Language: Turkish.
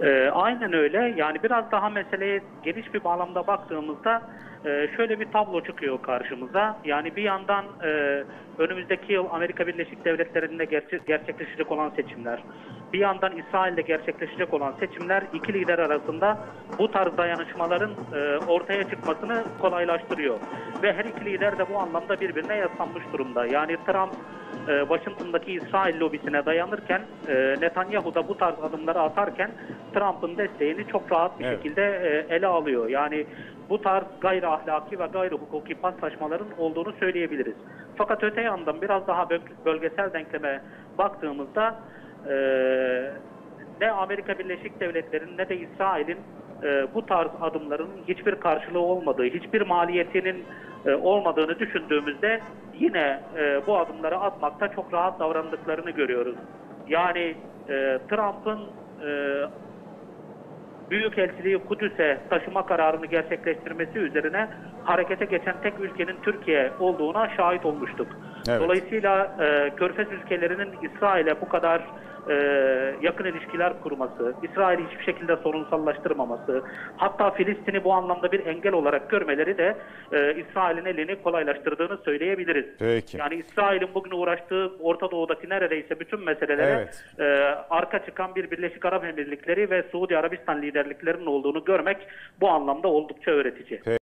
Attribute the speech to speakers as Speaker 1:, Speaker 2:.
Speaker 1: Ee, aynen öyle. Yani biraz daha meseleye geniş bir bağlamda baktığımızda e, şöyle bir tablo çıkıyor karşımıza. Yani bir yandan e, önümüzdeki yıl Amerika Birleşik Devletleri'nde gerçe- gerçekleşecek olan seçimler, bir yandan İsrail'de gerçekleşecek olan seçimler iki lider arasında bu tarz dayanışmaların e, ortaya çıkmasını kolaylaştırıyor. Ve her iki lider de bu anlamda birbirine yaslanmış durumda. Yani Trump e, Washington'daki İsrail lobisine dayanırken e, Netanyahu da bu tarz adımları atarken Trump'ın desteğini çok rahat bir
Speaker 2: Evet.
Speaker 1: şekilde e, ele alıyor. Yani bu tarz gayri ahlaki ve gayri hukuki paslaşmaların olduğunu söyleyebiliriz. Fakat öte yandan biraz daha böl- bölgesel denkleme baktığımızda e, ne Amerika Birleşik Devletleri'nin ne de İsrail'in e, bu tarz adımların hiçbir karşılığı olmadığı, hiçbir maliyetinin e, olmadığını düşündüğümüzde yine e, bu adımları atmakta çok rahat davrandıklarını görüyoruz. Yani e, Trump'ın e, Büyükelçiliği Kudüs'e taşıma kararını gerçekleştirmesi üzerine harekete geçen tek ülkenin Türkiye olduğuna şahit olmuştuk.
Speaker 2: Evet.
Speaker 1: Dolayısıyla e, Körfez ülkelerinin İsrail'e bu kadar e, yakın ilişkiler kurması, İsrail'i hiçbir şekilde sorunsallaştırmaması, hatta Filistin'i bu anlamda bir engel olarak görmeleri de e, İsrail'in elini kolaylaştırdığını söyleyebiliriz.
Speaker 2: Peki.
Speaker 1: Yani İsrail'in bugün uğraştığı Orta Doğu'daki neredeyse bütün meselelere
Speaker 2: Evet.
Speaker 1: e, arka çıkan bir Birleşik Arap Emirlikleri ve Suudi Arabistan liderliklerinin olduğunu görmek bu anlamda oldukça öğretici.